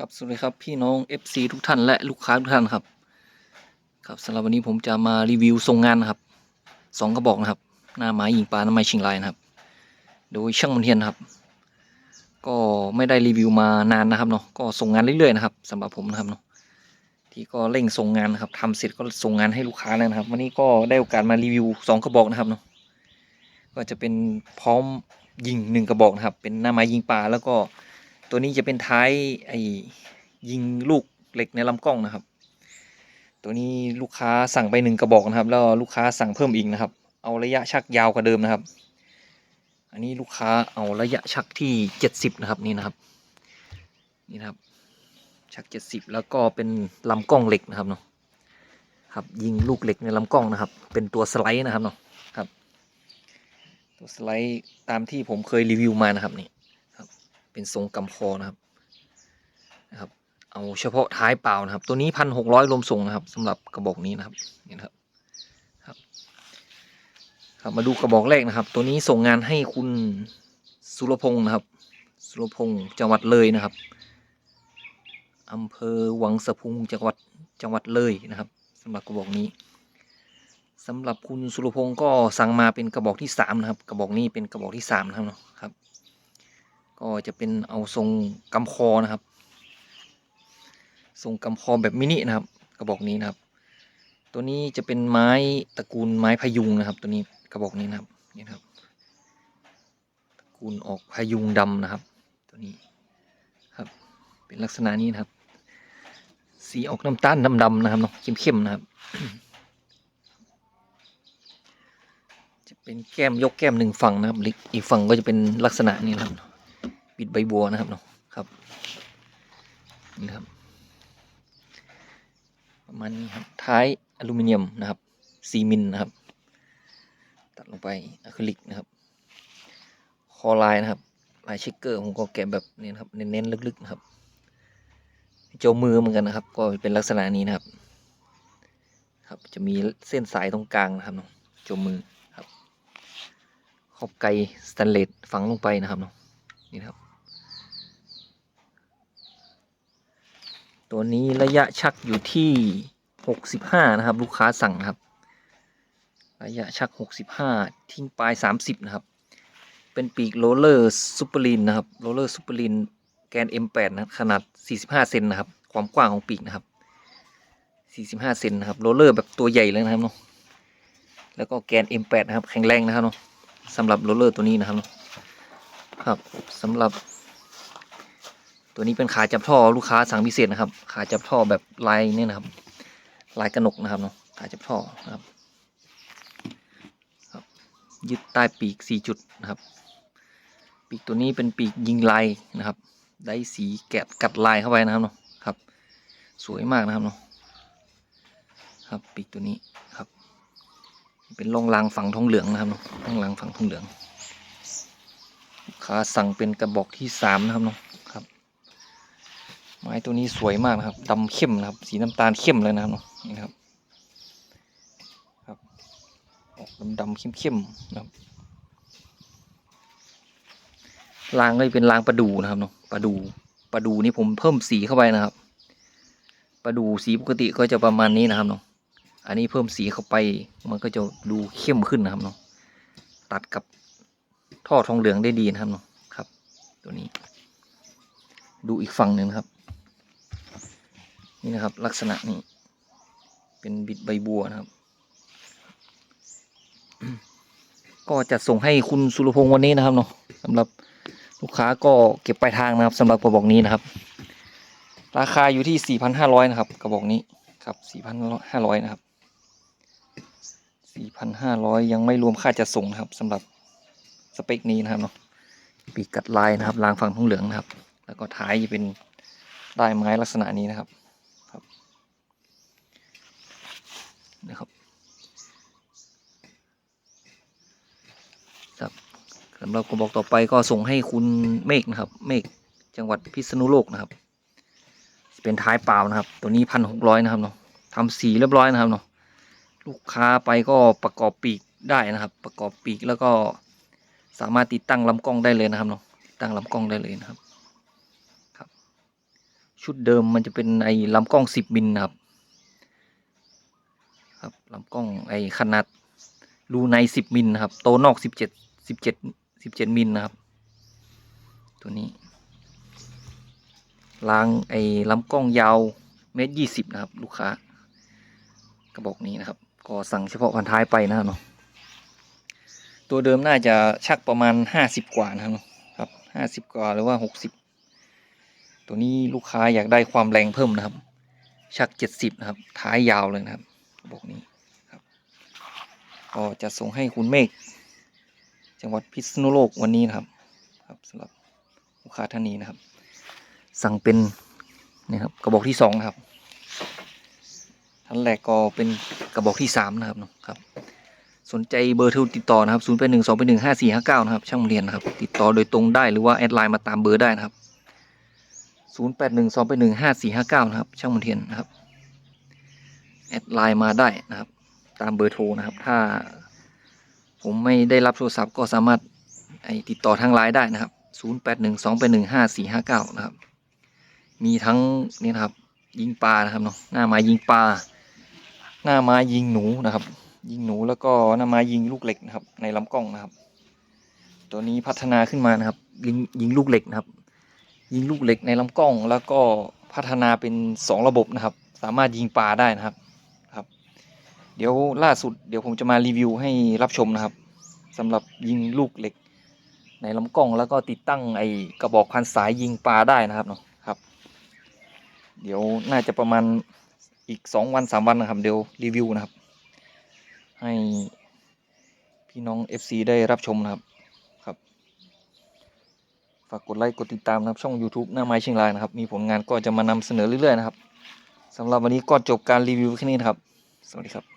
ครับสวัสดีครับพี่น้อง FC ทุกท่านและลูกค้าทุกท่านครับ ครับสำหรับวันนี้ผมจะมารีวิวทรงงานนะครับสองกระบอกนะครับ หน้าไม้ยิงปลาหน้าไม้ชิงลายนะครับ โดยช่างมนเทียนนะครับ ก็ไม่ได้รีวิวมานานนะครับเนาะก็ส่งงานเรื่อยๆนะครับสำหรับผมนะครับเนาะที่ก็เร่งส่งงานนะครับทำเสร็จก็ส่งงานให้ลูกค้าแล้วนะครับ วันนี้ก็ได้โอกาสมารีวิวสองกระบอกนะครับเนาะก็จะเป็นพร้อมยิงหนึ่งกระบอกนะครับ เป็นหน้าไม้ยิงปลาแล้วก็ ตัวนี้จะเป็นท้ายไอ้ยิงลูกเหล็กในลำกล้องนะครับ ตัวนี้ลูกค้าสั่งไปหนึ่งกระบอกนะครับ แล้วลูกค้าสั่งเพิ่มอีกนะครับ เอาระยะชักยาวกว่าเดิมนะครับ อันนี้ลูกค้าเอาระยะชักที่เจ็ดสิบนะครับนี่นะครับ นี่นะครับ ชักเจ็ดสิบแล้วก็เป็นลำกล้องเหล็กนะครับเนาะครับยิงลูกเหล็กในลำกล้องนะครับ เป็นตัวสไลด์นะครับเนาะครับ ตัวสไลด์ตามที่ผมเคยรีวิวมานะครับนี่ เป็นทรงกำคอนะครับนะครับ เอาเฉพาะท้ายเปล่านะครับ ตัวนี้พันหกร้อยรวมส่งนะครับสำหรับกระบอกนี้นะครับนี่นะครับครับครับ มาดูกระบอกแรกนะครับ ตัวนี้ส่งงานให้คุณสุรพงศ์นะครับ สุรพงศ์จังหวัดเลยนะครับอำเภอวังสะพุงจังหวัดจังหวัดเลยนะครับสำหรับกระบอกนี้สำหรับคุณสุรพงศ์ก็สั่งมาเป็นกระบอกที่สามนะครับ กระบอกนี้เป็นกระบอกที่สามนะครับเนาะครับ ก็จะเป็นเอาทรงกำคอนะครับ ทรงกำคอแบบมินินะครับกระบอกนี้นะครับ ตัวนี้จะเป็นไม้ตระกูลไม้พยุงนะครับ ตัวนี้กระบอกนี้นะครับนี่ครับ ตระกูลออกพยุงดำนะครับ ตัวนี้ครับ เป็นลักษณะนี้นะครับ สีออกน้ำตาลดำๆนะครับเนาะเข้มๆนะครับ จะเป็นแก้มยกแก้มหนึ่งฝั่งนะครับอีกฝั่งก็จะเป็นลักษณะนี้ครับ บิดใบบัวนะครับเนาะครับนี่ครับ ประมาณนี้ครับท้ายอลูมิเนียมนะครับซีมิลนะครับ ตัดลงไปอะคริลิกนะครับ คอลายนะครับลายเช็คเกอร์ผมก็แกะแบบนี้นะครับเน้นๆลึกๆนะครับโจมือเหมือนกันนะครับ ก็เป็นลักษณะนี้นะครับ ครับจะมีเส้นสายตรงกลางนะครับเนาะโจมือครับขอบไกสแตนเลสฝังลงไปนะครับเนาะนี่ครับ ตัวนี้ระยะชักอยู่ที่หกสิบห้านะครับ ลูกค้าสั่งครับ ระยะชักหกสิบห้าทิ้งปลายสามสิบนะครับ เป็นปีกโรลเลอร์ซูเปอร์ลินนะครับโรลเลอร์ซูเปอร์ลินแกน M8 นะขนาด 45 เซนนะครับ ความกว้างของปีกนะครับ 45 เซนนะครับโรลเลอร์แบบตัวใหญ่เลยนะครับเนาะแล้วก็แกน M8 นะครับ แข็งแรงนะครับเนาะสำหรับโรลเลอร์ตัวนี้นะครับเนาะครับสำหรับ ตัวนี้เป็นขาจับท่อลูกค้าสั่งพิเศษนะครับ ขาจับท่อแบบลายเนี่ยนะครับ ลายกระหนกนะครับเนาะขาจับท่อนะครับครับยึดใต้ปีกสี่จุดนะครับ ปีกตัวนี้เป็นปีกยิงลายนะครับ ได้สีแกะกัดลายเข้าไปนะครับเนาะครับ สวยมากนะครับเนาะครับปีกตัวนี้ครับ เป็นรองรางฝั่งทองเหลืองนะครับเนาะรองรางฝั่งทองเหลืองลูกค้าสั่งเป็นกระบอกที่สามนะครับเนาะ ม้ตัวนี้สวยมากนะครับดำเข้มนะครับ สีน้ำตาลเข้มเลยนะครับนี่นะครับครับออกดำๆเข้มๆนะครับรางก็จะเป็นรางประดูนะครับเนาะประดูประดูนี่ผมเพิ่มสีเข้าไปนะครับ ประดูสีปกติก็จะประมาณนี้นะครับเนาะอันนี้เพิ่มสีเข้าไปมันก็จะดูเข้มขึ้นนะครับเนาะตัดกับท่อทองเหลืองได้ดีนะครับเนาะครับ ตัวนี้ ดูอีกฝั่งหนึ่งครับ นี่นะครับ ลักษณะนี้ เป็นบิดใบบัวนะครับ ก็จะส่งให้คุณสุรพงศ์วันนี้นะครับเนาะสำหรับลูกค้าก็เก็บปลายทางนะครับสำหรับกระบอกนี้นะครับ ราคาอยู่ที่ 4,500 นะครับ กระบอกนี้ครับ4,500 นะครับ 4,500 ยังไม่รวมค่าจัดส่งนะครับสำหรับสเปคนี้นะครับเนาะปีกกัดลายนะครับรางฝั่งทองเหลืองนะครับ แล้วก็ท้ายจะเป็นได้ไม้ลักษณะนี้นะครับครับ สำหรับกระบอกต่อไปก็ส่งให้คุณเมฆนะครับ เมฆจังหวัดพิษณุโลกนะครับ เป็นท้ายเปล่านะครับ ตัวนี้พันหกร้อยนะครับเนาะทำสีเรียบร้อยนะครับเนาะลูกค้าไปก็ประกอบปีกได้นะครับ ประกอบปีกแล้วก็สามารถติดตั้งลำกล้องได้เลยนะครับเนาะติดตั้งลำกล้องได้เลยนะครับชชุดเดิมมันจะเป็นไอ้ลำกล้องสิบมิลนะครับครับลำกล้องไอ้ขนาดรูในสิบมิลนะครับโตนอกสิบเจ็ดสิบเจ็ด สิบเจ็ดมิลนะครับ ตัวนี้รางไอ้ลำกล้องยาวเมตรยี่สิบนะครับ ลูกค้ากระบอกนี้นะครับ ก็สั่งเฉพาะพันท้ายไปนะครับเนาะตัวเดิมน่าจะชักประมาณห้าสิบกว่านะครับเนาะครับห้าสิบกว่าหรือว่าหกสิบตัวนี้ลูกค้าอยากได้ความแรงเพิ่มนะครับ ชักเจ็ดสิบนะครับ ท้ายยาวเลยนะครับ กระบอกนี้ครับก็จะส่งให้คุณเมฆ จังหวัดพิษณุโลกวันนี้นะครับครับสำหรับลูกค้าท่านนี้นะครับ สั่งเป็นนี่ครับกระบอกที่สองนะครับท่านแรกก็เป็นกระบอกที่สามนะครับนะครับ สนใจเบอร์โทรติดต่อนะครับศูนย์แปดหนึ่งสองแปดหนึ่งห้าสี่ห้าเก้านะครับช่างเรียนนะครับ ติดต่อโดยตรงได้หรือว่าแอดไลน์มาตามเบอร์ได้นะครับศูนย์แปดหนึ่งสองแปดหนึ่งห้าสี่ห้าเก้านะครับ ช่างมนเทียนนะครับแอดไลน์มาได้นะครับ ตามเบอร์โทรนะครับ ถ้า ผมไม่ได้รับโทรศัพท์ก็สามารถไอติดต่อทางไลน์ได้นะครับ 0 8 1 2 8 1 5 4 5 9 นะครับ มีทั้งนี่นะครับยิงปลานะครับเนาะหน้าไม้ยิงปลาหน้าไม้ยิงหนูนะครับ ยิงหนูแล้วก็หน้าไม้ยิงลูกเหล็กนะครับ ในลำกล้องนะครับ ตัวนี้พัฒนาขึ้นมานะครับ ยิงยิงลูกเหล็กนะครับ ยิงลูกเหล็กในลำกล้องแล้วก็พัฒนาเป็นสองระบบนะครับ สามารถยิงปลาได้นะครับ เดี๋ยวล่าสุดเดี๋ยวผมจะมารีวิวให้รับชมนะครับสำหรับยิงลูกเหล็ก ในลำกล้องแล้วก็ติดตั้งไอ้กระบอกพันสายยิงปลาได้นะครับเนาะครับ เดี๋ยวน่าจะประมาณอีกสองวันสามวันนะครับ เดี๋ยวรีวิวนะครับ ให้พี่น้อง FC ได้รับชมนะครับครับฝากกดไลค์กดติดตามนะครับช่อง YouTube หน้าไม้เชียงรายนะครับ มีผลงานก็จะมานำเสนอเรื่อยๆนะครับสำหรับวันนี้ก็จบการรีวิวแค่นี้นะครับ สวัสดีครับ